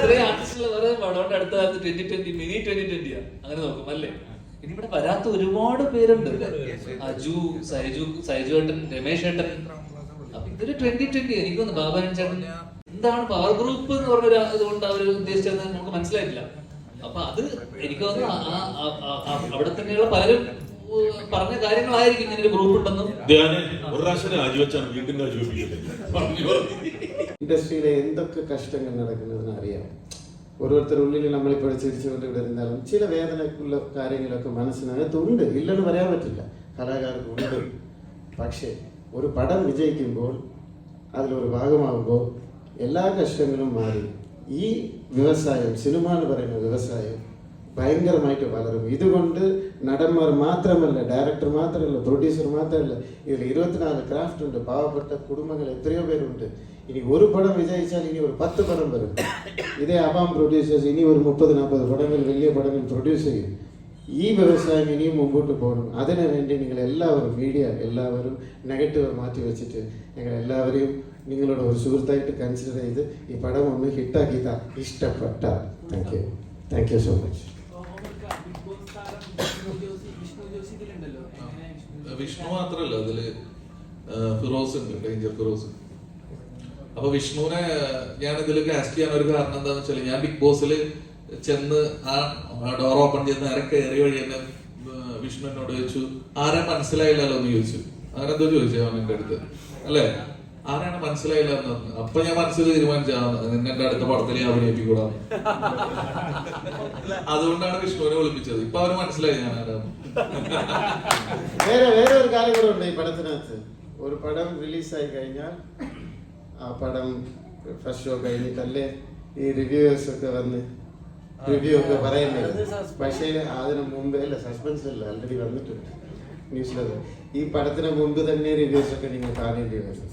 വേറെ അടുത്ത കാലത്ത് ട്വന്റി ട്വന്റി മിനി ട്വന്റി ട്വന്റിയാ അങ്ങനെ നോക്കും അല്ലേ? ഇനി ഇവിടെ വരാത്ത ഒരുപാട് പേരുണ്ട്. അജു സൈജു സൈജു ഏട്ടൻ രമേശ് ഏട്ടൻ. അപ്പൊ ഇതൊരു ട്വന്റി ട്വന്റി എനിക്ക് തോന്നുന്നു ബാബാനൻ ചേട്ടൻ എന്താണ് പവർ ഗ്രൂപ്പ് എന്ന് പറഞ്ഞ ഇതുകൊണ്ട് അവർ ഉദ്ദേശിച്ചത് നമുക്ക് മനസ്സിലായിട്ടില്ല. അപ്പൊ അത് എനിക്ക് തോന്നുന്നു അവിടെ തന്നെയുള്ള പലരും പറഞ്ഞ കാര്യങ്ങളായിരിക്കും ഇങ്ങനെ ഗ്രൂപ്പ് ഉണ്ടെന്നും. ധ്യാന് ഒരു പ്രാവശ്യം രാജിവെച്ചാണ് വീണ്ടും രാജിവെപ്പിക്കുന്നത് ഇൻഡസ്ട്രിയിലെ എന്തൊക്കെ കഷ്ടങ്ങൾ നടക്കുന്നതെന്ന് അറിയാം. ഓരോരുത്തരുള്ളിൽ നമ്മളിപ്പോൾ ചിരിച്ചുകൊണ്ട് ഇവിടെ ഇരുന്നാലും ചില വേദനക്കുള്ള കാര്യങ്ങളൊക്കെ മനസ്സിനകത്തുണ്ട് ഇല്ലെന്ന് പറയാൻ പറ്റില്ല. കലാകാർക്കുണ്ട് പക്ഷേ ഒരു പടം വിജയിക്കുമ്പോൾ അതിലൊരു ഭാഗമാകുമ്പോൾ എല്ലാ കഷ്ടങ്ങളും മാറി. ഈ വ്യവസായം സിനിമ എന്ന് പറയുന്ന വ്യവസായം ഭയങ്കരമായിട്ട് വളരും. ഇതുകൊണ്ട് നടന്മാർ മാത്രമല്ല ഡയറക്ടർ മാത്രമല്ല പ്രൊഡ്യൂസർ മാത്രമല്ല ഇതിൽ ഇരുപത്തിനാല് ക്രാഫ്റ്റ് ഉണ്ട് പാവപ്പെട്ട കുടുംബങ്ങൾ എത്രയോ പേരുണ്ട് ഇനി ഒരു പടം വിജയിച്ചാൽ ഇനി ഒരു പത്ത് പടം വരും ഇതേ അബാം പ്രൊഡ്യൂസേഴ്സ് ഇനി ഒരു മുപ്പത് നാൽപ്പത് പടങ്ങൾ വലിയ പടങ്ങൾ പ്രൊഡ്യൂസ് ചെയ്യും ഈ വ്യവസായം ഇനിയും മുമ്പോട്ട് പോകണം അതിനു വേണ്ടി നിങ്ങൾ എല്ലാവരും മീഡിയ എല്ലാവരും നെഗറ്റീവ് മാറ്റി വെച്ചിട്ട് നിങ്ങൾ എല്ലാവരെയും നിങ്ങളുടെ ഒരു സുഹൃത്തായിട്ട് കൺസിഡർ ചെയ്ത് ഈ പടം ഒന്ന് ഹിറ്റാക്കിയതാ ഇഷ്ടപ്പെട്ട thank you thank you so much Vishnu മാത്രല്ല അതിൽ ഫിറോസ് ഉണ്ട് ഡേഞ്ചർ ഫിറോസ്. അപ്പൊ വിഷ്ണുവിനെ ഞാൻ ഇതിൽ കാസ്റ്റ് ചെയ്യാൻ ഒരു കാരണം എന്താന്ന് വെച്ചാൽ ഞാൻ ബിഗ് ബോസിൽ ചെന്ന് ആ ഡോർ ഓപ്പൺ ചെയ്ത് നേരെ കയറി വഴി തന്നെ വിഷ്ണു എന്നോട് ചോദിച്ചു ആരെ മനസ്സിലായില്ലല്ലോ എന്ന് ചോദിച്ചു. അങ്ങനെ എന്തോ ചോദിച്ചു അവൻ എന്റെ അടുത്ത്. അല്ലേ? ആരാണ് മനസ്സിലായില്ല എന്ന് പറഞ്ഞു. അപ്പൊ ഞാൻ മനസ്സിൽ തീരുമാനിച്ചാണ് നിന്നെ അടുത്ത പടത്തിൽ ഞാൻ അഭിനയിപ്പിക്കൂടാ. അതുകൊണ്ടാണ് വിഷ്ണുവിനെ വിളിപ്പിച്ചത്. ഇപ്പൊ അവന് മനസ്സിലായി ഞാൻ ആരാന്ന്. വേറെ വേറെ ഒരു കാര്യം കൂടെ ഉണ്ട് ഈ പടത്തിനകത്ത്. ഒരു പടം റിലീസായി കഴിഞ്ഞാൽ ആ പടം ഫസ്റ്റ് ഷോ കഴിഞ്ഞിട്ടല്ലേ ഈ റിവ്യൂവേഴ്സ് ഒക്കെ വന്ന് റിവ്യൂ ഒക്കെ പറയുന്നത്. പക്ഷേ അതിന് മുമ്പേ അല്ല സസ്പെൻസ് അല്ല ആൾറെഡി വന്നിട്ടുണ്ട് ന്യൂസിലത്. ഈ പടത്തിന് മുമ്പ് തന്നെ റിവ്യൂസ് ഒക്കെ നിങ്ങൾ കാണേണ്ടി വരും.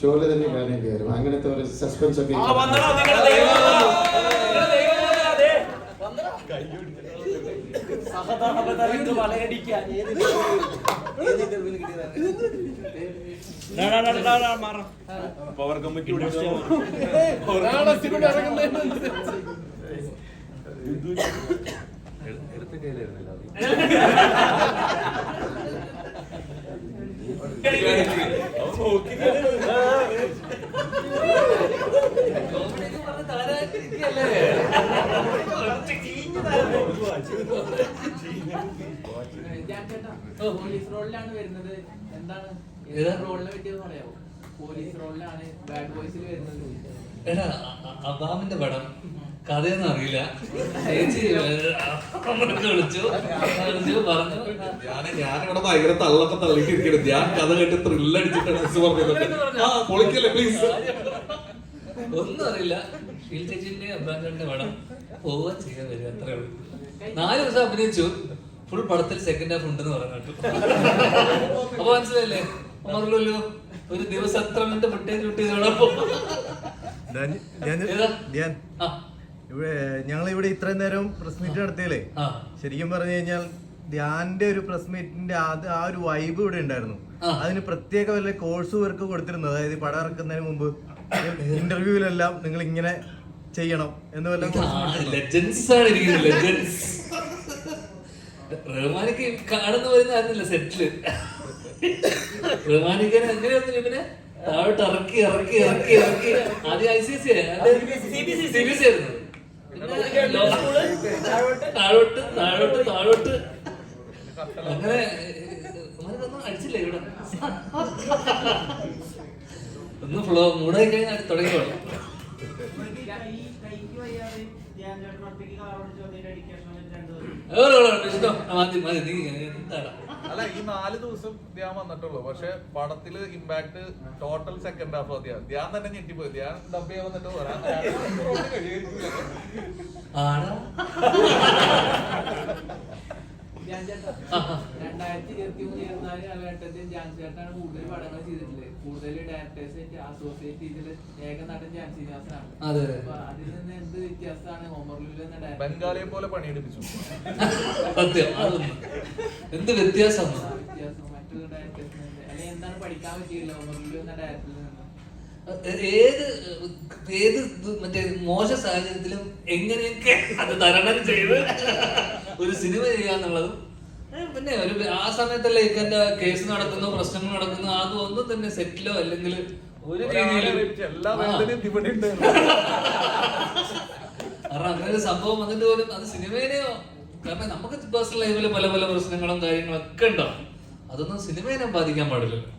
ഷോയിൽ തന്നെ കാണേണ്ടി വരും. അങ്ങനത്തെ ഒരു സസ്പെൻസ് ഒക്കെ പവർ കമ്മിറ്റി എടുത്ത പോലീസ് റോളിലാണ് വരുന്നത്. എന്താണ്? ഏതാ? റോളിനെ പറ്റിയെന്ന് പറയാമോ പോലീസ് റോളിലാണ് ബാഡ് ബോയ്സിൽ വരുന്നത്. എടാ അബാമിന്റെ പടം കഥയൊന്നും അറിയില്ല. ചേച്ചി അമ്മയ്ക്ക് വിളിച്ചു. വിളിച്ചു പറഞ്ഞു. ഞാൻ ഞാനിവിടെ ഭയങ്കര തള്ളപ്പ തള്ളിട്ടിരിക്കണം ഞാൻ കഥ കേട്ട് ത്രില്ലടിച്ചിട്ടാണ് മിസ് പറഞ്ഞത്. ആ പൊളിക്കല്ലേ പ്ലീസ് ഒന്നും അറിയില്ല. ഷീൽ ചേച്ചിന്റെ അബ്രാഞ്ചിന്റെ പടം പോവുക ചെയ്യാൻ വരും അത്രേ ഉള്ളൂ. നാല് ദിവസം അഭിനയിച്ചു. ഫുൾ പടത്തിൽ സെക്കൻഡ് ഹാഫ് ഉണ്ടെന്ന് പറഞ്ഞു അപ്പൊ മനസ്സിലായില്ലേ? മറല്ലോ ഒരു ദിവസം എത്ര മിനിറ്റ് ചുട്ടി ഡാനി- ഞാൻ ഇവിടെ ഞങ്ങൾ ഇവിടെ ഇത്രയും നേരം പ്രസ് മീറ്റ് നടത്തിയല്ലേ. ശരിക്കും പറഞ്ഞു കഴിഞ്ഞാൽ ധ്യാന്റെ ഒരു പ്രസ് മീറ്റിന്റെ ആ ഒരു വൈബ് ഇവിടെ ഉണ്ടായിരുന്നു. അതിന് പ്രത്യേക വല്ല കോഴ്സ് വർക്ക് കൊടുത്തിരുന്നു അതായത് പടം ഇറക്കുന്നതിന് മുമ്പ് ഇന്റർവ്യൂവിലെല്ലാം നിങ്ങൾ ഇങ്ങനെ ചെയ്യണം എന്ന് വല്ല റഹ്മാനിക്ക് കാണുന്ന വരുന്നായിരുന്നില്ല സെറ്റിൽ റഹ്മാനിക്കനെ എങ്ങനെയായിരുന്നു ഇവനെ? താഴോട്ട് ഇറക്കി ഇറക്കി ഇറക്കി ഇറക്കി. ആദ്യം I C C C B C ആയിരുന്നു. താഴോട്ട്. താഴോട്ട് താഴോട്ട് അങ്ങനെ ഇവനൊന്നും അടിച്ചില്ലേ ഇവിടെ. ഒന്ന് ഫ്ലോ മൂടായി കഴിഞ്ഞാൽ തുടങ്ങിക്കോളൂ. അല്ല ഈ നാല് ദിവസം ധ്യാൻ വന്നിട്ടുള്ളൂ. പക്ഷെ പടത്തിൽ impact total second half Dhyan Dhyan തന്നെ ഞെട്ടിപ്പോയി. ധ്യാൻ ഡബ് ചെയ്യാൻ വന്നിട്ട് പറയാം ചേട്ടാ. രണ്ടായിരത്തി ഇരുപത്തി മൂന്ന് ഇരുപത്തിനാല് കാലഘട്ടത്തിൽ ജാൻസി ചേട്ടനാണ് കൂടുതൽ പടങ്ങൾ ചെയ്തിട്ടുള്ളത്. കൂടുതൽ ഡയറക്ടേഴ്സ് ആയിട്ട് അസോസിയേറ്റ് ചെയ്തിട്ട് ഏക നടൻ ജാൻ ശ്രീനിവാസനാണ്. അപ്പൊ അതിൽ നിന്ന് എന്ത് വ്യത്യാസമാണ് എന്ന ഡയറക്ടർ ബംഗാളിയെ പോലെ പണിയെടുപ്പിച്ചു. സത്യം അതൊന്നും എന്ത് വ്യത്യാസം? വ്യത്യാസം മറ്റൊരു ഡയറക്ടേഴ്സിന് അല്ലെങ്കിൽ എന്താണ് പഠിക്കാൻ പറ്റിയില്ല ഹോമർലുലു എന്ന ഡയറക്ടറിൽ നിന്ന്? ഏത് ഏത് മറ്റേ മോശ സാഹചര്യത്തിലും എങ്ങനെയൊക്കെ അത് തരണം ചെയ്ത് ഒരു സിനിമ ചെയ്യാന്നുള്ളതും ഏ, പിന്നെ ഒരു ആ സമയത്തല്ലേ ഇക്കന്റെ കേസ് നടക്കുന്നു പ്രശ്നങ്ങൾ നടക്കുന്നു അതൊന്നും തന്നെ സെറ്റിലോ അല്ലെങ്കിൽ ഒരു രീതിയിലും എല്ലാ ആ. വേദനയും ഇവിടെ ഉണ്ട്. കാരണം അങ്ങനെ ഒരു സംഭവം വന്നിട്ട് പോലും അത് സിനിമേനെയോ കാരണം നമുക്ക് പേഴ്സണൽ ലൈഫിൽ പല പല പ്രശ്നങ്ങളും കാര്യങ്ങളും ഒക്കെ ഉണ്ടാവും അതൊന്നും സിനിമേനെ ബാധിക്കാൻ പാടില്ലല്ലോ.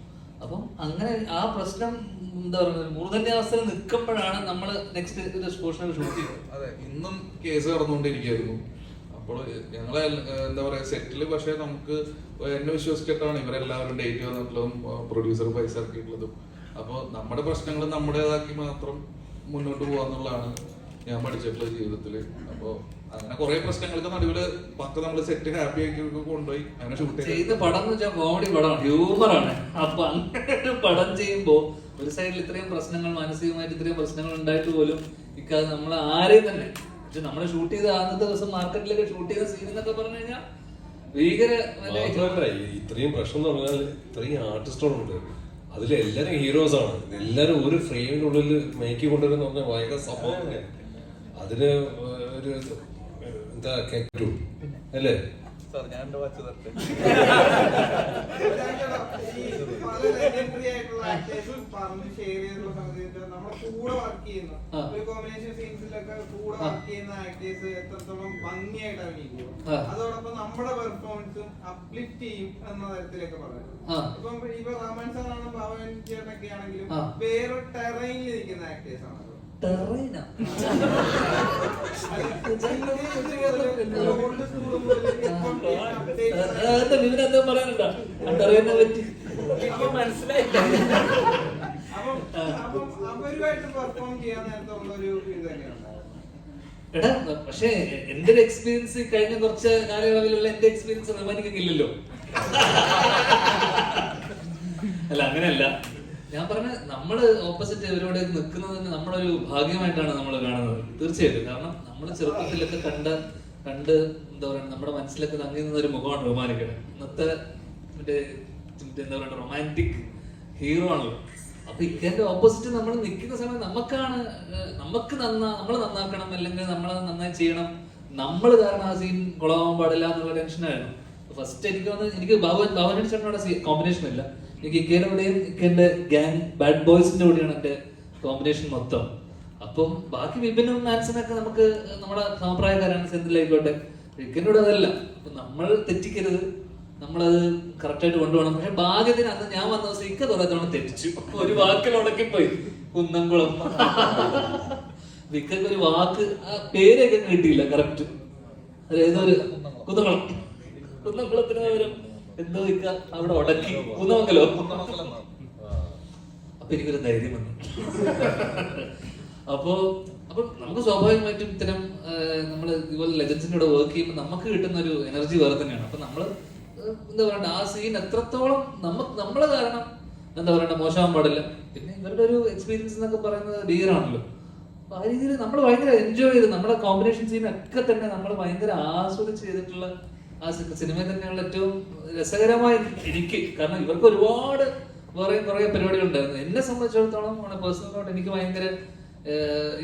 അപ്പം അങ്ങനെ ആ പ്രശ്നം എന്താ പറയുക മൂർധന്യാവസ്ഥയിൽ നിൽക്കുമ്പോഴാണ് നമ്മൾ നെക്സ്റ്റ് ഒരു ഷൂട്ട് ചെയ്യുന്നത് അതെ ഇന്നും കേസ് നടന്നുകൊണ്ടിരിക്കുകയായിരുന്നു അപ്പോൾ ഞങ്ങളെ എന്താ പറയുക സെറ്റിൽ പക്ഷേ നമുക്ക് എന്നെ വിശ്വസിച്ചിട്ടാണ് ഇവരെല്ലാവരും ഡേറ്റ് വന്നിട്ടുള്ളതും പ്രൊഡ്യൂസർ പൈസ ഇറക്കിയിട്ടുള്ളതും. അപ്പോൾ നമ്മുടെ പ്രശ്നങ്ങൾ നമ്മുടേതാക്കി മാത്രം മുന്നോട്ട് പോകാന്നുള്ളതാണ് ഞാൻ പഠിച്ചിട്ടുള്ള ജീവിതത്തിൽ അപ്പോൾ അങ്ങനെ കുറെ പ്രശ്നങ്ങൾക്ക് നടുവിൽ പക്ക നമ്മൾ സെറ്റ് ഹാപ്പി ആക്കി കൊണ്ടുപോയി. അങ്ങനെ ഷൂട്ട് ചെയ്ത്. പടം എന്ന് വെച്ചാൽ കോമഡി പടമാണ്. ഹ്യൂമറാണ് അപ്പൊ അങ്ങനെ ഒരു പടം ചെയ്യുമ്പോൾ ഒരു സൈഡിൽ ഇത്രയും പ്രശ്നങ്ങൾ മാനസികമായിട്ട് ഇത്രയും പ്രശ്നങ്ങൾ ഉണ്ടായിട്ട് പോലും ഇക്കാതെ നമ്മൾ ആരെയും തന്നെ നമ്മൾ ഷൂട്ട് ചെയ്ത ആദ്യത്തെ ദിവസം മാർക്കറ്റിലൊക്കെ ഷൂട്ട് ചെയ്ത സീൻ എന്നൊക്കെ പറഞ്ഞു കഴിഞ്ഞാൽ ഭീകര മാത്രമല്ല ഇത്രയും പ്രശ്നം എന്ന് പറഞ്ഞാൽ ഇത്രയും ആർട്ടിസ്റ്റുകളുണ്ട് അതിൽ എല്ലാരും ഹീറോസ് ആണ്. എല്ലാരും ഒരു ഫ്രെയിമിനുള്ളിൽ മേക്കി കൊണ്ടുവരുന്ന പറഞ്ഞാൽ ഭയങ്കര സംഭവം അതിന് ഒരു എന്താ കേട്ടു. അല്ലേ? സാർ പറഞ്ഞ് share ചെയ്തിട്ടുള്ള നമ്മുടെ കൂടെ വർക്ക് ചെയ്യുന്ന ഒരു കോമ്പിനേഷൻ സീൻസിലൊക്കെ കൂടെ. വർക്ക് ചെയ്യുന്ന ആക്ടേഴ്സ് എത്രത്തോളം ഭംഗിയായിട്ട് അഭിനയിക്കും. അതോടൊപ്പം നമ്മുടെ പെർഫോമൻസും അപ്ലിഫ്റ്റ് ചെയ്യും എന്ന തരത്തിലൊക്കെ പറയാം ആ. ഇപ്പം ഇപ്പൊ റഹ്മാൻ സാറാണ് പവൻ ചേട്ടനൊക്കെ ആണെങ്കിലും ആ. വേറെ ടെറൈനിൽ നിൽക്കുന്ന ആക്ടേഴ്സ് ആണ് ടെറൈനാ? എന്താ വിവരം എന്താ പറയാനുണ്ടോ ടെറൈനെ പറ്റി അപ്പം എടാ പക്ഷേ എന്റെ ഒരു എക്സ്പീരിയൻസ് കഴിഞ്ഞ കുറച്ച് കാലയളവിലുള്ള എന്റെ എക്സ്പീരിയൻസ് റഹ്മാനിക്കൊക്കെ അല്ല അങ്ങനെയല്ല. ഞാൻ പറഞ്ഞ നമ്മൾ ഓപ്പോസിറ്റ് ഇവരോട് നിൽക്കുന്നത് തന്നെ നമ്മളൊരു ഭാഗ്യമായിട്ടാണ് നമ്മൾ കാണുന്നത്. തീർച്ചയായിട്ടും. കാരണം നമ്മൾ ചെറുപ്പത്തിലൊക്കെ കണ്ട കണ്ട് എന്താ പറയുക നമ്മുടെ മനസ്സിലൊക്കെ തങ്ങി നിന്ന ഒരു മുഖമാണ് റൊമാനിക്കയുടെ ഇന്നത്തെ മറ്റേ എന്താ പറയുക റൊമാന്റിക് ഹീറോ ആണല്ലോ. അപ്പൊ ഇതിന്റെ ഓപ്പോസിറ്റ് നമ്മൾ നിൽക്കുന്ന സമയം നമുക്കാണ് നമുക്ക് നന്നാ നമ്മൾ നന്നാക്കണം അല്ലെങ്കിൽ നമ്മൾ നന്നായി ചെയ്യണം. നമ്മൾ കാരണം ആ സീൻ കുളമാവാൻ പാടില്ല എന്നുള്ള ടെൻഷനായിരുന്നു ഫസ്റ്റ് എനിക്ക് വന്ന് എനിക്ക് ഭവൻ ഭവനടി ചേട്ടനോട് കോമ്പിനേഷൻ ഇല്ല. എനിക്ക് ഇക്കേന്റെ കൂടെയും ഗാങ് ബാഡ് ബോയ്സിന്റെ കൂടെയാണ് എന്റെ കോമ്പിനേഷൻ മൊത്തം. അപ്പം ബാക്കി വിപിനും മാൻസനൊക്കെ നമുക്ക് നമ്മുടെ സമപ്രായക്കാരാണ് സെന്തിലായിക്കോട്ടെ ഇക്കേന്റെ കൂടെ അതല്ല. അപ്പൊ നമ്മൾ തെറ്റിക്കരുത്. നമ്മളത് കറക്റ്റായിട്ട് കൊണ്ടുപോകണം. പക്ഷെ ഭാഗ്യത്തിന് അന്ന് ഞാൻ വന്ന ദിവസം ഇക്ക കുറെ തെറ്റിച്ചു. ഒരു വാക്കിൽ പോയി കുന്നംകുളം. വിക്കൊരു ഒരു വാക്ക് ആ പേരൊക്കെ കിട്ടിയില്ല കറക്റ്റ് ഏതോ ഒരു കുന്നംകുളം. കുന്നംകുളത്തിന് പകരം എന്തോ ഇക്ക അവിടെ ഉടക്കി കുന്നമംഗലോ. അപ്പൊ എനിക്കൊരു ധൈര്യം വന്നു. അപ്പോ അപ്പൊ നമുക്ക് സ്വാഭാവികമായിട്ടും ഇത്തരം നമ്മൾ ഇതുപോലെ ലെജൻസിന്റെ കൂടെ വർക്ക് ചെയ്യുമ്പോൾ നമുക്ക് കിട്ടുന്ന ഒരു എനർജി വേറെ തന്നെയാണ്. അപ്പൊ നമ്മൾ എന്താ പറയണ്ട ആ സീൻ എത്രത്തോളം നമുക്ക് നമ്മളെ കാരണം എന്താ പറയണ്ട മോശമാകാൻ പാടില്ല. പിന്നെ ഇവരുടെ ഒരു എക്സ്പീരിയൻസ് എന്നൊക്കെ പറയുന്നത് ഡിയറാണല്ലോ അപ്പൊ ആ രീതിയിൽ നമ്മൾ ഭയങ്കര എൻജോയ് ചെയ്ത് നമ്മുടെ കോമ്പിനേഷൻ സീൻ ഒക്കെ തന്നെ നമ്മൾ ഭയങ്കര ആസ്വദിച്ച് ചെയ്തിട്ടുള്ള ആ സിനിമ തന്നെയുള്ള ഏറ്റവും രസകരമായ എനിക്ക്. കാരണം ഇവർക്ക് ഒരുപാട് വേറെ കുറെ പരിപാടികൾ ഉണ്ടായിരുന്നു. എന്നെ സംബന്ധിച്ചിടത്തോളം പേഴ്സണലായിട്ട് എനിക്ക് ഭയങ്കര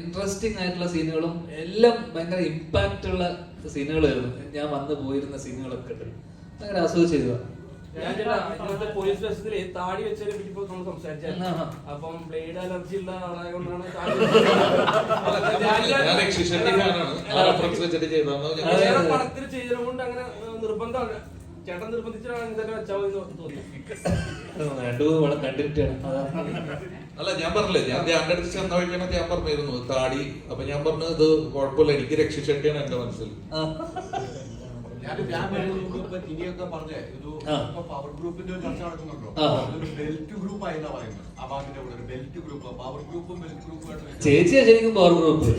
ഇൻട്രസ്റ്റിംഗ് ആയിട്ടുള്ള സീനുകളും എല്ലാം ഭയങ്കര ഇമ്പാക്റ്റ് ഉള്ള സീനുകളായിരുന്നു ഞാൻ വന്നു പോയിരുന്ന സീനുകളൊക്കെ ഉണ്ട് ഭയങ്കര ആസ്വദിച്ച് ചെയ്തതാണ് ഞാൻ ചേട്ടാ ഇന്നത്തെ പോലീസ് സ്റ്റേഷനിൽ താടി വെച്ചതിനെ പറ്റി ഇപ്പൊ നമ്മൾ സംസാരിച്ചായിരുന്നു. അപ്പം ബ്ലേഡ് അലർജി ഉള്ള വേറെ. പടത്തിൽ ചെയ്തത് കൊണ്ട് അങ്ങനെ നിർബന്ധമാണ്. ചേട്ടൻ അങ്ങനെ തന്നെ വെച്ചാൽ മതി അതാണ് അല്ല ഞാൻ പറഞ്ഞില്ലേ ഞാൻ ധ്യാന്റെ അടുത്ത് ചെന്ന വഴിക്കാണ് ഞാൻ പറഞ്ഞിരുന്നു താടി അപ്പൊ ഞാൻ പറഞ്ഞു ഇത് കുഴപ്പമില്ല എനിക്ക് രക്ഷിച്ചെട്ടിയാണ് എന്റെ മനസ്സിൽ. ചേച്ചിയാ ശരിക്കും പവർ ഗ്രൂപ്പ്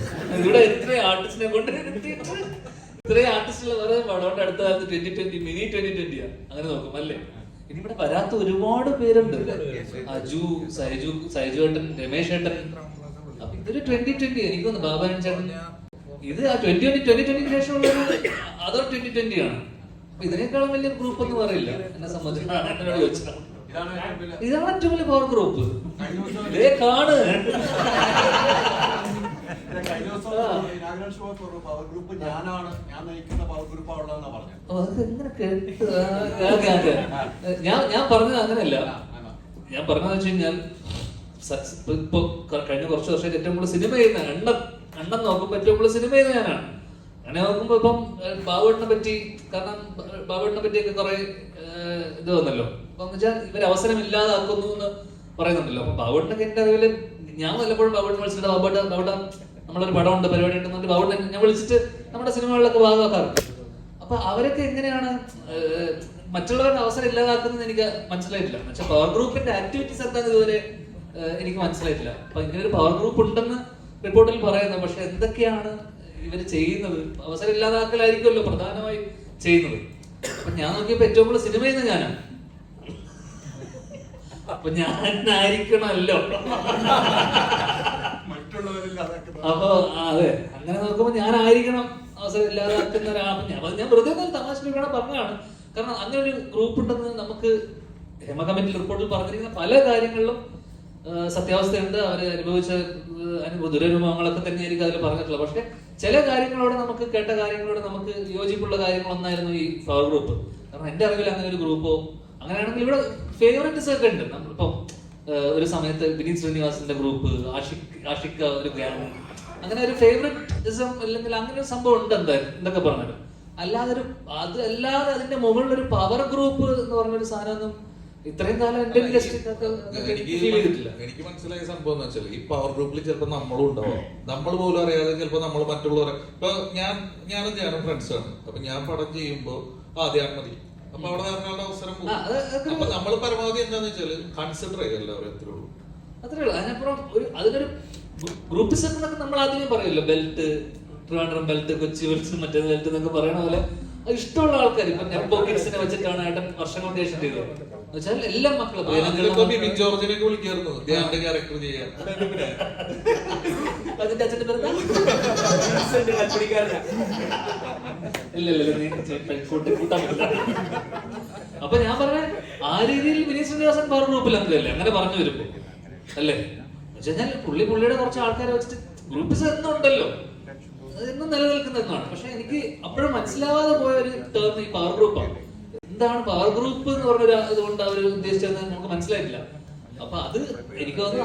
ഇവിടെ എത്ര ആർട്ടിസ്റ്റിനെ കൊണ്ട് ഇത്രയും ആർട്ടിസ്റ്റുകൾ വേറെ പടോണ്ട് അടുത്ത കാലത്ത് ട്വന്റി ട്വന്റി മിനി ട്വന്റി ട്വന്റിയാ അങ്ങനെ നോക്കും അല്ലേ? ഇനി ഇവിടെ വരാത്ത ഒരുപാട് പേരുണ്ട്. അജു സൈജു സൈജു ഏട്ടൻ രമേശ് ഏട്ടൻ. അപ്പൊ ഇതൊരു ട്വന്റി ട്വന്റി എനിക്കൊന്ന് ബാബാൻ ചേട്ടൻ ഇത് ആ ട്വന്റി ട്വന്റി ട്വന്റി ട്വന്റിക്ക് ശേഷമുള്ള അതോ ട്വന്റി ട്വന്റി ആണ്. ഇതിനേക്കാളും വലിയ ഗ്രൂപ്പ് എന്ന് പറയില്ല. എന്നെ സംബന്ധിച്ച് എന്നോട് ചോദിച്ചാൽ ഇതാണ് ഏറ്റവും വലിയ- പവർ ഗ്രൂപ്പ് കാണ് ഞാൻ പറഞ്ഞത്. ഞാൻ പറഞ്ഞത് അങ്ങനെയല്ല. ഞാൻ പറഞ്ഞതെന്ന് വെച്ച് കഴിഞ്ഞാൽ ഇപ്പൊ ഇപ്പൊ കഴിഞ്ഞ കുറച്ച് വർഷമായിട്ട് ഏറ്റവും കൂടുതൽ സിനിമ ചെയ്യുന്ന എണ്ണം എണ്ണം നോക്കുമ്പോൾ ഏറ്റവും കൂടുതൽ സിനിമ ചെയ്യുന്ന ഞാനാണ്. അങ്ങനെ നോക്കുമ്പോ ഇപ്പം ബാബുവേട്ടിനെ പറ്റി കാരണം ബാബുവേട്ടിനെ പറ്റിയൊക്കെ കുറെ ഇത് വന്നല്ലോ. അപ്പൊ വെച്ചാൽ ഇവർ അവസരം ഇല്ലാതാക്കുന്നു എന്ന് പറയുന്നുണ്ടല്ലോ. അപ്പൊ ബാബുവേട്ടിനൊക്കെ എന്റെ അറിവിൽ ഞാൻ വല്ലപ്പോഴും ബാബുവേട്ടൻ വിളിച്ചിട്ട് ബാബുട്ട ബാബുട്ട നമ്മളൊരു പടം ഉണ്ട് പരിപാടി ഉണ്ടെന്നുണ്ട് ബാബുട്ട ഞാൻ വിളിച്ചിട്ട് നമ്മുടെ സിനിമകളിലൊക്കെ ഭാഗമാക്കാറുണ്ട്. അപ്പൊ അവരൊക്കെ എങ്ങനെയാണ് മറ്റുള്ളവരുടെ അവസരം ഇല്ലാതാക്കുന്നത് എനിക്ക് മനസ്സിലായിട്ടില്ല. പക്ഷെ പവർ ഗ്രൂപ്പിന്റെ ആക്ടിവിറ്റീസ് എന്താണെന്ന് ഇതുവരെ എനിക്ക് മനസ്സിലായിട്ടില്ല. അപ്പൊ ഇങ്ങനെ ഒരു പവർ ഗ്രൂപ്പ് ഉണ്ടെന്ന് റിപ്പോർട്ടിൽ പറയുന്നു. പക്ഷെ എന്തൊക്കെയാണ് ഇവർ ചെയ്യുന്നത് അവസരം ഇല്ലാതാക്കലായിരിക്കുമല്ലോ പ്രധാനമായും ചെയ്യുന്നത്. അപ്പൊ ഞാൻ നോക്കിയപ്പോ ഏറ്റവും കൂടുതൽ സിനിമ ചെയ്യുന്ന ഞാനാണ് അപ്പൊ ഞാനായിരിക്കണമല്ലോ. അപ്പൊ അതെ അങ്ങനെ നോക്കുമ്പോ ഞാനായിരിക്കണം അവസരം ഇല്ലാതാക്കുന്ന ഒരാൾ ഞാൻ ഞാൻ വെറുതെ തമാശ പറഞ്ഞതാണ്. കാരണം അങ്ങനെ ഒരു ഗ്രൂപ്പ് ഉണ്ടെന്ന് നമുക്ക് ഹേമ കമ്മിറ്റി റിപ്പോർട്ടിൽ പറഞ്ഞിരിക്കുന്ന പല കാര്യങ്ങളിലും സത്യാവസ്ഥയുണ്ട്. അവർ അനുഭവിച്ച അനുഭവ ദുരനുഭവങ്ങളൊക്കെ തന്നെയായിരിക്കും അതിൽ പറഞ്ഞിട്ടുള്ളത്. പക്ഷെ ചില കാര്യങ്ങളോട് നമുക്ക് കേട്ട കാര്യങ്ങളോട് നമുക്ക് യോജിപ്പുള്ള കാര്യങ്ങളൊന്നായിരുന്നു ഈ ഫ്ലവർ ഗ്രൂപ്പ് കാരണം എന്റെ അറിവിൽ അങ്ങനെ ഒരു ഗ്രൂപ്പോ അങ്ങനെയാണെങ്കിൽ ഇവിടെ ഫേവറേറ്റ്സ് ഒക്കെ ഉണ്ട്. നമ്മളിപ്പം ഒരു സമയത്ത് വിനീത് ശ്രീനിവാസിന്റെ ഗ്രൂപ്പ് ആഷിക് ആഷിക്ക ഒരു ഗ്യാങ് അങ്ങനെ ഒരു ഫേവറേറ്റിസം അല്ലെങ്കിൽ അങ്ങനെ ഒരു സംഭവം ഉണ്ട് എന്തായാലും. എന്തൊക്കെ പറഞ്ഞാലും. അല്ലാതെ ഒരു അത് അല്ലാതെ അതിന്റെ മുകളിൽ ഒരു പവർ ഗ്രൂപ്പ് എന്ന് പറഞ്ഞൊരു സാധനമൊന്നും ഇത്രയും കാലം എന്റെ എനിക്ക് മനസ്സിലായ സംഭവം എന്ന് വെച്ചാൽ ഈ പവർ ഗ്രൂപ്പിൽ ചിലപ്പോൾ നമ്മളും ഉണ്ടാവും. നമ്മൾ പോലും അറിയാതെ ചിലപ്പോൾ നമ്മൾ മറ്റുള്ളവരെ ഇപ്പൊ ഞാൻ ഞാനും ഞാനും ഫ്രണ്ട്സ് ആണ്. അപ്പൊ ഞാൻ പടം ചെയ്യുമ്പോ ആദ്യം മതി. അപ്പൊ അവിടെ വേറൊരാളുടെ അവസരം അപ്പൊ നമ്മൾ പരമാവധി എന്താന്ന് വെച്ചാൽ കൺസിഡർ ചെയ്യുക എല്ലാവരും എത്രേ ഉള്ളൂ. അത്രേ ഉള്ളൂ. അതിനപ്പുറം ഒരു അതിനൊരു ഗ്രൂപ്പിസം എന്നൊക്കെ നമ്മൾ ആദ്യമേ പറയല്ലോ. Belt Trivandrum belt Kochi belt മറ്റേ ബെൽറ്റ് എന്നൊക്കെ പറയണ പോലെ ഇഷ്ടമുള്ള ആൾക്കാർ ഇപ്പൊ നെപ്പോ കിഡ്സിനെ വെച്ചിട്ടാണ് ഏട്ടൻ വർഷങ്ങൾ ദേഷ്യം ചെയ്തത്. വെച്ചാൽ എല്ലാ മക്കളും ജോർജിനെ വിളിക്കായിരുന്നു. ധ്യാന്റെ ക്യാരക്ടർ ചെയ്യാൻ. അതിന്റെ അച്ഛന്റെ അപ്പൊ ഞാൻ പറഞ്ഞ ആ രീതിയിൽ വിനീത് ശ്രീനിവാസൻ പറഞ്ഞു ഗ്രൂപ്പിൽ അല്ലേ അങ്ങനെ പറഞ്ഞു വരുമ്പോ. അല്ലേ? വെച്ചാൽ പുള്ളി പുള്ളിയുടെ കുറച്ച് ആൾക്കാരെ വെച്ചിട്ട് ഗ്രൂപ്പിസ് എന്നും ഉണ്ടല്ലോ. അത് എന്നും നിലനിൽക്കുന്ന എന്നാണ് പക്ഷെ എനിക്ക് അപ്പോഴും മനസ്സിലാവാതെ പോയ ഒരു ടേം ഈ പവർ ഗ്രൂപ്പാണ് എന്താണ് പവർ ഗ്രൂപ്പ് എന്ന് പറഞ്ഞ ഇതുകൊണ്ട് അവർ ഉദ്ദേശിച്ചതെന്ന് നമുക്ക് മനസ്സിലായിട്ടില്ല. അപ്പൊ അത് എനിക്ക് തോന്നുന്നു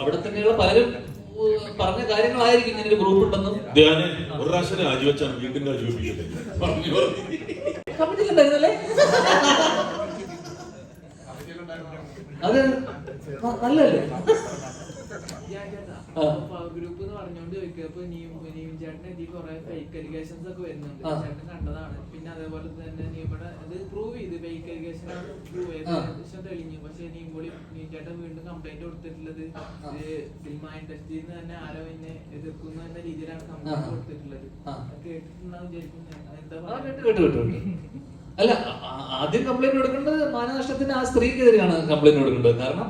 അവിടെ തന്നെയുള്ള പലരും പറഞ്ഞ കാര്യങ്ങളായിരിക്കും ഇങ്ങനെ ഒരു ഗ്രൂപ്പ് ഉണ്ടെന്നും. ഒരു പ്രാവശ്യം രാജിവെച്ചാണ് വീണ്ടും രാജിവെപ്പിക്കുന്നത് അത് ന- നല്ലതല്ലേ ഞാൻ ചേട്ടാ, ആ. പവർ ഗ്രൂപ്പ് എന്ന് പറഞ്ഞോണ്ട് നീം ഇതിൽ കുറെ ഫേക്ക് അലിഗേഷൻസ് ഒക്കെ വരുന്നുണ്ട്. ചേട്ടൻ കണ്ടതാണ്. പിന്നെ അതേപോലെ തന്നെ നീമയുടെ പ്രൂവ് ചെയ്ത്. ഫേക്ക് അലിഗേഷൻ ആണ് പ്രൂവ് ചെയ്ത് ആ. തെളിഞ്ഞു. പക്ഷെ നീം കൂടി നീം ചേട്ടൻ വീണ്ടും കംപ്ലൈന്റ് കൊടുത്തിട്ടുള്ളത്. സിനിമ ഇൻഡസ്ട്രിയിൽ നിന്ന് തന്നെ ആരോ എന്നെ എതിർക്കുന്നു എന്ന രീതിയിലാണ് കംപ്ലൈന്റ് കൊടുത്തിട്ടുള്ളത്. കേട്ടിട്ടുണ്ടാവും. എന്താ. അല്ല ആദ്യം കംപ്ലൈന്റ് കൊടുക്കേണ്ടത് മാനനഷ്ടത്തിന് ആ സ്ത്രീക്കെതിരെയാണ് കംപ്ലൈന്റ് കൊടുക്കേണ്ടത് കാരണം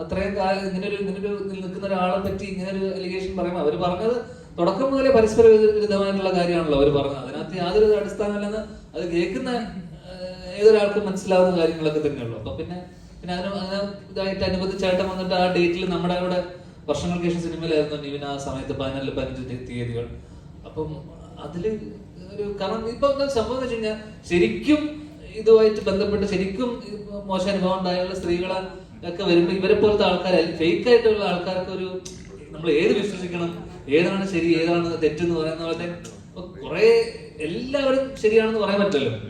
അത്രയും കാലം ഇങ്ങനെ ഒരു നിൽക്കുന്ന ഒരാളെ പറ്റി ഇങ്ങനെ ഒരു അലിഗേഷൻ പറയുമ്പോൾ അവർ പറഞ്ഞത് തുടക്കം മുതലേ പരസ്പര വിരുദ്ധ- വിരുദ്ധമായിട്ടുള്ള കാര്യമാണല്ലോ അവർ പറഞ്ഞത്. അതിനകത്ത് യാതൊരു അടിസ്ഥാനമില്ലെന്ന് അത് കേൾക്കുന്ന ഏതൊരാൾക്കും മനസ്സിലാവുന്ന കാര്യങ്ങളൊക്കെ തന്നെയുള്ളൂ. അപ്പൊ പിന്നെ പിന്നെ അതിന് അതിന് ഇതായിട്ട് അനുബന്ധിച്ചായിട്ട് വന്നിട്ട് ആ ഡേറ്റിൽ നമ്മുടെ അവിടെ വർഷങ്ങൾക്ക് ശേഷം സിനിമയിലായിരുന്നു നിവിൻ ആ സമയത്ത് പതിനാല് പതിനഞ്ച് തീയതികൾ. അപ്പം അതിൽ ഒരു കാരണം ഇപ്പൊ സംഭവം എന്ന് വെച്ച് കഴിഞ്ഞാൽ ശരിക്കും ഇതുമായിട്ട് ബന്ധപ്പെട്ട് ശരിക്കും മോശം അനുഭവം ഉണ്ടായുള്ള സ്ത്രീകളെ ഒക്കെ വരുമ്പോൾ ഇവരെ പോലത്തെ ആൾക്കാർ ഫേക്ക് ആയിട്ടുള്ള ആൾക്കാർക്ക് ഒരു നമ്മൾ ഏത് വിശ്വസിക്കണം? ഏതാണ് ശരി ഏതാണ് തെറ്റെന്ന് പറയുന്ന പോലെ കുറെ എല്ലാവരും ശരിയാണെന്ന് പറയാൻ പറ്റില്ലല്ലോ.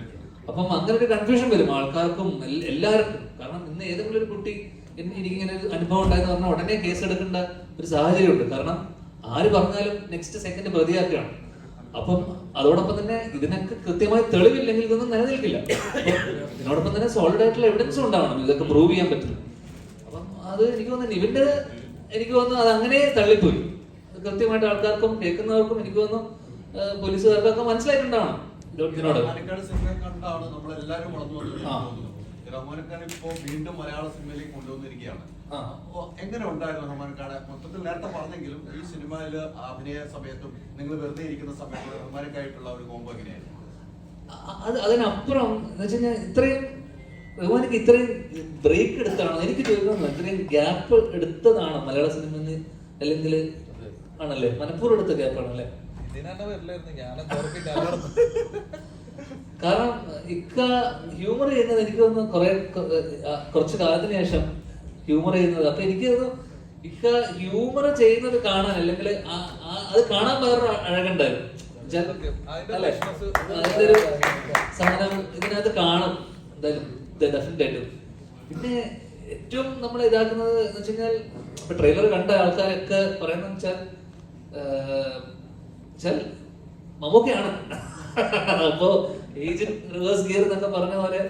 അപ്പം അങ്ങനെ ഒരു കൺഫ്യൂഷൻ വരും ആൾക്കാർക്കും എല്ലാവർക്കും. കാരണം ഇന്ന് ഏതെങ്കിലും ഒരു കുട്ടി എനിക്കിങ്ങനെ ഒരു അനുഭവം ഉണ്ടായെന്ന് പറഞ്ഞാൽ ഉടനെ കേസ് എടുക്കേണ്ട ഒരു സാഹചര്യമുണ്ട്. കാരണം ആര് പറഞ്ഞാലും നെക്സ്റ്റ് സെക്കൻഡ് പ്രതിയാക്കുകയാണ്. അപ്പം അതോടൊപ്പം തന്നെ ഇതിനൊക്കെ കൃത്യമായി തെളിവില്ലെങ്കിൽ ഇതൊന്നും നിലനിൽക്കില്ല. ഇതിനോടൊപ്പം തന്നെ സോളിഡ് ആയിട്ടുള്ള എവിഡൻസും ഉണ്ടാവണം. ഇതൊക്കെ പ്രൂവ് ചെയ്യാൻ പറ്റും. അപ്പം അത് എനിക്ക് തോന്നുന്നു നിവിന്റെ എനിക്ക് തോന്നുന്നു അത് അങ്ങനെ തള്ളിപ്പോയി. കൃത്യമായിട്ട് ആൾക്കാർക്കും കേൾക്കുന്നവർക്കും എനിക്ക് തോന്നുന്നു പോലീസുകാർക്കൊക്കെ മനസ്സിലായിട്ടുണ്ടാവണം. നമ്മളെല്ലാരും വളർന്നു. വന്നത് ഇപ്പോ വീണ്ടും മലയാള സിനിമയിലേക്ക് കൊണ്ടുവന്നിരിക്കുകയാണ്. എങ്ങനെ ഉണ്ടായിരുന്നു മൊത്തത്തിൽ നേരത്തെ പറഞ്ഞെങ്കിലും ഈ സിനിമയിൽ അഭിനയ സമയത്തും നിങ്ങൾ വെറുതെ ഇരിക്കുന്ന സമയത്തും റഹ്മാനക്കായിട്ടുള്ള ഒരു കോമ്പോ എങ്ങനെയായിരുന്നു? അ- അത് അതിനപ്പുറം എന്ന് വെച്ച് കഴിഞ്ഞാൽ ഇത്രയും റഹ്മാനൊക്കെ ഇത്രയും ബ്രേക്ക് എടുത്താണോ? എനിക്ക് ചോദിക്കണം ഇത്രയും ഗ്യാപ്പ് എടുത്തതാണ് മലയാള സിനിമയിൽ അല്ലെങ്കിൽ ആണല്ലേ? മനഃപൂർവം എടുത്ത ഗ്യാപ്പ് ആണല്ലേ? കാരണം ഇക്ക ഹ്യൂമർ ചെയ്യുന്നത് എനിക്ക് തോന്നുന്നു കുറെ കുറച്ച് കാലത്തിന് ശേഷം ഹ്യൂമർ ചെയ്യുന്നത്. അപ്പൊ എനിക്ക് തോന്നുന്നു ഇക്ക ഹ്യൂമർ ചെയ്യുന്നത് കാണാൻ അല്ലെങ്കിൽ അത് കാണാൻ വേറൊരു അഴകുണ്ടായിരുന്നു. അല്ലേ? freshness അതിന്റെ ഒരു സാധനം ഇതിനകത്ത് കാണും. എന്തായാലും ഡെഫിനറ്റ് ആയിട്ടും പിന്നെ ഏറ്റവും നമ്മൾ ഇതാക്കുന്നത് എന്ന് വെച്ച് കഴിഞ്ഞാൽ ഇപ്പൊ ട്രെയിലർ കണ്ട ആൾക്കാരൊക്കെ പറയുന്നത് വെച്ചാൽ മമ്മൂക്കയാണ്. അപ്പോ ഏജന്റ് റിവേഴ്സ് ഗിയർ എന്നൊക്കെ പറഞ്ഞ പോലെ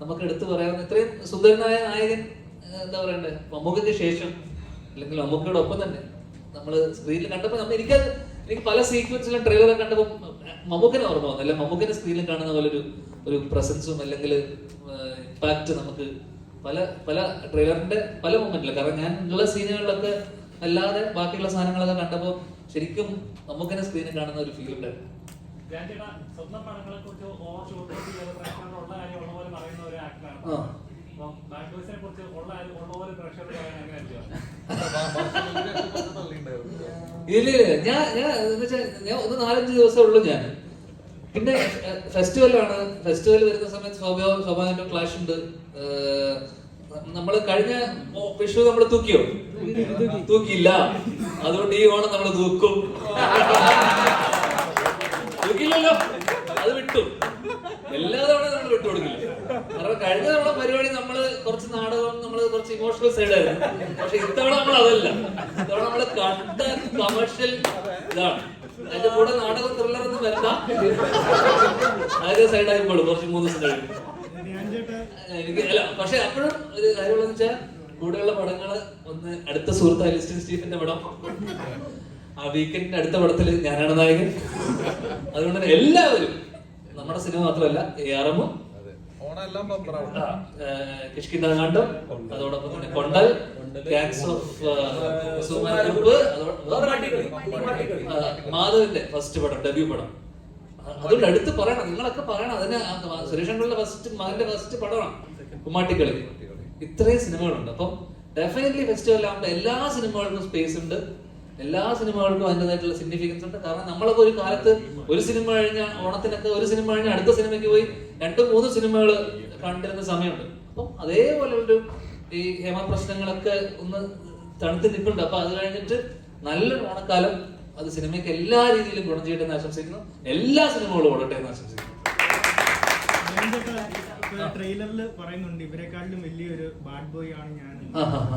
നമുക്ക് എടുത്തു പറയാവുന്ന ഇത്രയും സുന്ദരനായ നായകൻ എന്താ പറയണ്ടേ? മമ്മൂക്കയ്ക്ക് ശേഷം അല്ലെങ്കിൽ മമ്മൂക്കയുടെ ഒപ്പം തന്നെ നമ്മൾ സ്ക്രീനിൽ കണ്ടപ്പോൾ നമ്മൾ എനിക്കത് എനിക്ക് പല സീക്വൻസിലും ട്രെയിലർ കണ്ടപ്പോൾ മമ്മൂക്കനെ ഓർമ്മ വന്നു. അല്ലെ മമ്മൂക്കനെ സ്ക്രീനിൽ കാണുന്ന പോലെ ഒരു ഒരു പ്രസൻസും അല്ലെങ്കിൽ ഇമ്പാക്റ്റ് നമുക്ക് പല പല ട്രെയിലറിന്റെ പല മൊമെന്റിലും കാരണം ഞാൻ ഉള്ള സീനുകളിലൊക്കെ അല്ലാതെ ബാക്കിയുള്ള സാധനങ്ങളൊക്കെ കണ്ടപ്പോൾ ശരിക്കും മമ്മൂക്കനെ സ്ക്രീനിൽ കാണുന്ന ഒരു ഫീൽ ഉണ്ടായിരുന്നു. സ്വന്തം പടങ്ങളെ കുറിച്ച് ഓവർ ഷൂട്ട് ഉള്ള കാര്യം ഉള്ള പോലെ പറയുന്ന ഒരു ആക്ടറാണ് ഇതിൽ ഞാൻ ഞാൻ ഞാൻ ഒന്ന് നാലഞ്ച് ദിവസം ഉള്ളൂ ഞാൻ. പിന്നെ ഫെസ്റ്റിവലാണ്. ഫെസ്റ്റിവൽ വരുന്ന സമയത്ത് സ്വാഭാവിക സ്വാഭാവിക ക്ലാഷ് ഉണ്ട്. നമ്മൾ കഴിഞ്ഞ വിഷു നമ്മൾ തൂക്കിയോ? തൂക്കിയില്ല. അതുകൊണ്ട് ഈ ഓണം നമ്മൾ തൂക്കും. തൂക്കില്ലല്ലോ അത് വിട്ടു. എല്ലാ തവണ നമ്മൾ വിട്ടു കൊടുക്കില്ല. കഴിഞ്ഞ തവണ പരിപാടി നമ്മൾ കുറച്ച് നാടകം നമ്മൾ കുറച്ച് ഇമോഷണൽ സൈഡ് ആയിരുന്നു. പക്ഷെ ഇത്തവണ നമ്മൾ അതല്ല. ഇത്തവണ നമ്മൾ കണ്ട കമേഴ്ഷ്യൽ ഇതാണ്. അതിന്റെ കൂടെ നാടകം ത്രില്ലർ ഒന്നും വരണ്ട. ആദ്യ സൈഡ് ആയിക്കോളും കുറച്ച് മൂന്ന് ദിവസം കഴിഞ്ഞു. എനിക്ക് അല്ല പക്ഷെ അപ്പോഴും ഒരു കാര്യമുള്ളതെന്ന് വെച്ചാൽ കൂടെയുള്ള പടങ്ങൾ ഒന്ന് അടുത്ത സുഹൃത്ത് ലിസ്റ്റിൻ സ്റ്റീഫന്റെ പടം. ആ വീക്കെൻഡിന്റെ അടുത്ത പടത്തിൽ ഞാനാണ് നായകൻ. അതുകൊണ്ട് തന്നെ എല്ലാവരും നമ്മുടെ സിനിമ മാത്രമല്ല എ ആർ എമ്മും കിഷ്കിന്ദാണ്ടം അതോടൊപ്പം തന്നെ കൊണ്ടൽ ഗാങ്സ് ഓഫ് ഗ്രൂപ്പ് മാധവിന്റെ ഫസ്റ്റ് പടം ഡെബ്യൂ പടം. അതുകൊണ്ട് എടുത്ത് പറയണം നിങ്ങളൊക്കെ പറയണം അതിന് സുരേഷ് ഫസ്റ്റ് മകന്റെ ഫസ്റ്റ് പടമാണ്. കുമ്മാട്ടിക്കളി. ഇത്രയും സിനിമകളുണ്ട്. അപ്പം ഡെഫിനറ്റ്ലി ഫെസ്റ്റിവൽ ആകുമ്പോൾ എല്ലാ സിനിമകൾക്കും സ്പേസ് ഉണ്ട്. എല്ലാ സിനിമകൾക്കും അതിന്റെതായിട്ടുള്ള സിഗ്നിഫിക്കൻസ് ഉണ്ട്. കാരണം നമ്മളൊക്കെ ഒരു കാലത്ത് ഒരു സിനിമ കഴിഞ്ഞ ഓണത്തിനൊക്കെ ഒരു സിനിമ കഴിഞ്ഞ അടുത്ത സിനിമയ്ക്ക് പോയി രണ്ടും മൂന്ന് സിനിമകൾ കണ്ടിരുന്ന സമയമുണ്ട്. അപ്പം അതേപോലെ ഒരു ഈ ഹേമ പ്രശ്നങ്ങളൊക്കെ ഒന്ന് തണുത്ത് നിൽപ്പുണ്ട്. അപ്പൊ അത് കഴിഞ്ഞിട്ട് നല്ലൊരു ഓണക്കാലം അത് സിനിമയ്ക്ക് എല്ലാ രീതിയിലും ഗുണം ചെയ്യട്ടെ എന്ന് ആശംസിക്കുന്നു. എല്ലാ സിനിമകളും ഓടട്ടെ എന്ന് ആശംസിക്കുന്നു. ട്രെയിലറിൽ പറയുന്നുണ്ട് ഇവരെക്കാട്ടിലും വലിയൊരു ബാഡ് ബോയ് ആണ് ഞാൻ.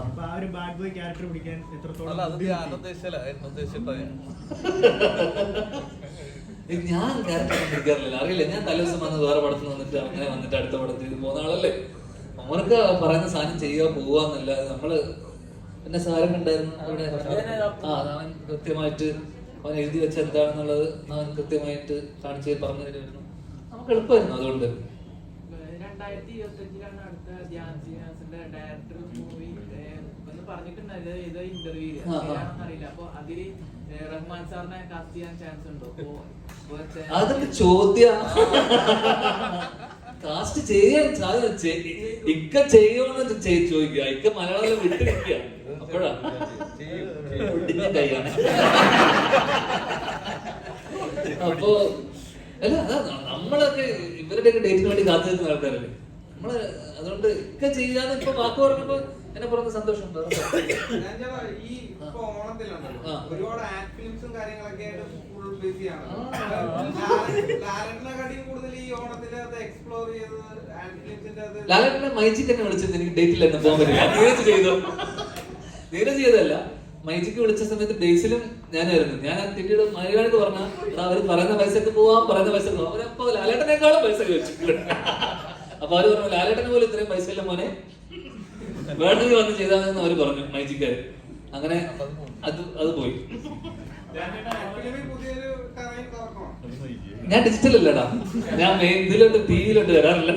അപ്പൊ ആ ഒരു ബാഡ് ബോയ് ക്യാരക്ടർ പിടിക്കാൻ എത്രത്തോളം? ഞാൻ ക്യാരക്ടർ പിടിക്കാറില്ല. അറിയില്ല? ഞാൻ തലേദിവസം വന്ന് വേറെ പടത്തിൽ വന്നിട്ട് അങ്ങനെ വന്നിട്ട് അടുത്ത പടത്തിൽ ഇത് പോകുന്ന ആളല്ലേ? അവനൊക്കെ പറയുന്ന സാധനം ചെയ്യുക എന്നല്ല നമ്മൾ എന്നെ സാരം ഉണ്ടായിരുന്നു. അവിടെ ആ അവൻ കൃത്യമായിട്ട് അവൻ എഴുതി വെച്ച എന്താണെന്നുള്ളത് അവൻ കൃത്യമായിട്ട് കാണിച്ച് പറഞ്ഞു തരുമായിരുന്നു. നമുക്ക് എളുപ്പമായിരുന്നു അതുകൊണ്ട്. രണ്ടായിരത്തി ഇരുപത്തഞ്ചിലാണ് അടുത്ത ധ്യാൻ ശ്രീനിവാസന്റെ ഡയറക്ടർ മൂവി ഒന്ന് പറഞ്ഞിട്ടുണ്ടായിരുന്നു ഏതോ ഇന്റർവ്യൂ അറിയില്ല അപ്പൊ അതിൽ റഹ്മാൻ സാറിനെ കാസ്റ്റ് ചെയ്യാൻ ചാൻസ് ഉണ്ടോ? അതൊക്കെ ചോദ്യ. കാസ്റ്റ് ചെയ്യാൻ ഇക്ക ചെയ്യോന്ന് ചെയ്- ചോദിക്കുക ഇക്ക മലയാളം വിട്ടു നിൽക്കുക അപ്പോഴാ കൈയാണ്. അപ്പോ അല്ല അതാ നമ്മളൊക്കെ ഇവരുടെയൊക്കെ ഡേറ്റിന് വേണ്ടി കാത്തു നിൽക്കുന്ന ആൾക്കാരല്ലേ? നമ്മൾ അതുകൊണ്ട് ഇക്ക ചെയ്യാതെ ഇപ്പൊ വാക്ക് പറഞ്ഞപ്പോ എന്നെ പുറത്ത് സന്തോഷം ഈ ഓണത്തിലുണ്ടല്ലോ. ഒരുപാട് ഫിലിംസും കാര്യങ്ങളൊക്കെ ആയിട്ട് ഫുൾ ബിസിയാണ് കൂടുതൽ ഈ എക്സ്പ്ലോർ ചെയ്തത് ഫിലിംസിന്റെ ലാലേട്ടനെ മൈജിക്ക് എന്നെ വിളിച്ചത് എനിക്ക് ഡേറ്റിൽ എന്നെ പോകാൻ പറ്റില്ല. നീരജ് ചെയ്തോ. നീരജ് ചെയ്തല്ല മൈജിക്ക് വിളിച്ച സമയത്ത് ബേസിലും ഞാനായിരുന്നു. ഞാൻ തിരിയുടെ മലയാളിക്ക് പറഞ്ഞ അവർ പറയുന്ന പൈസക്ക് പോവാം പറയുന്ന പൈസക്ക് പോവാം. അവരപ്പോ ലാലേട്ടനേക്കാളും പൈസ ചോദിച്ചു. അപ്പൊ അവർ പറഞ്ഞു ലാലേട്ടനെ പോലും ഇത്രയും പൈസ ഇല്ല മോനെ. വേണ്ടത് വന്ന് ചെയ്താന്ന് അവർ പറഞ്ഞു മൈജിക്കാര്. അങ്ങനെ അത് അത് പോയി. ഞാൻ ഡിജിറ്റൽ അല്ലടാ. ഞാൻ ഇതിലോട്ട് ടി വിയിലോട്ട് വരാറില്ല.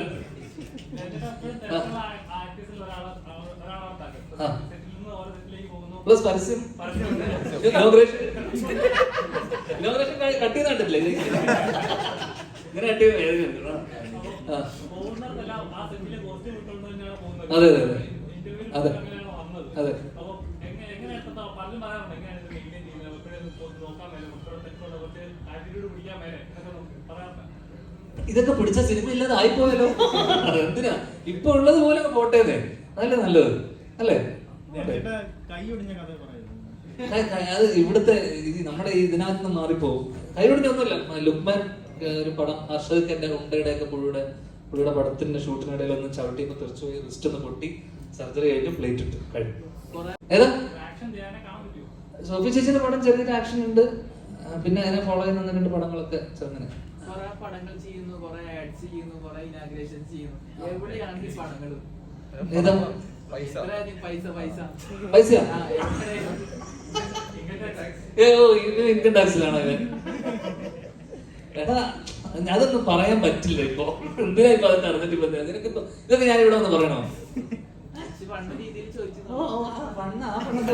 ആ. സെറ്റിൽ നിന്ന് ഓരോ സെറ്റിലേക്ക് പോകുന്നു പ്ലസ് പരസ്യം. ഇനോഗ്രേഷൻ ഇനോഗ്രേഷൻ കട്ട് ചെയ്ത് കണ്ടില്ലേ ഇങ്ങനെ കട്ട് ചെയ്ത് അതെ, അതെ, അതെ. അതെ. ഇതൊക്കെ പിടിച്ച സിനിമ ഇല്ലാതെ ആയിപ്പോയല്ലോ. എന്തിനാ ഇപ്പൊ ഉള്ളത് പോലെ പോട്ടേന്നേ അതല്ലേ നല്ലത്. അല്ലേ? അത് ഇവിടുത്തെ ഈ നമ്മുടെ ഈ ഇതിനകത്ത് നിന്ന് മാറിപ്പോവും. കൈവിടിന്റെ ഒന്നുമില്ല. ലുക്മാൻ ഒരു പടം. ഹർഷദ് എന്റെ ഉണ്ടയുടെ ഒക്കെ പുഴയുടെ പുള്ളിയുടെ പടത്തിന്റെ ഷൂട്ടിനിടയിൽ ഒന്ന് ചവിട്ടിയൊക്കെ തെറിച്ചു പോയി റിസ്റ്റ് ഒന്ന് പൊട്ടി. സർജറി കഴിഞ്ഞു പ്ലേറ്റ് ഇട്ട്. കഴിഞ്ഞു. ഏതാ? സോഫി ചേച്ചിന്റെ പടം ചെറിയൊരു ആക്ഷൻ ഉണ്ട്. പിന്നെ അതിനെ ഫോളോ ചെയ്യുന്ന രണ്ട് പടങ്ങളൊക്കെ ചെറുങ്ങനെ. പടങ്ങൾ ചെയ്യുന്നു കുറെ ആഡ്സ് ചെയ്യുന്നു കുറെ ഇനാഗ്രേഷൻ ചെയ്യുന്നു. എവിടെയാണ് ഈ പടങ്ങൾ ഏതാ? പൈസ. ഇൻകം ടാക്സിലാണോ ഇവൻ എടാ അതൊന്നും പറയാൻ പറ്റില്ല ഇപ്പൊ. എന്തിനാ ഇപ്പൊ നിനക്ക് ഇതൊക്കെ ഞാൻ ഇവിടെ ഒന്ന് പറയണോ? പണ്ട് ആ പണ്ട് ആ പണ്ടത്തെ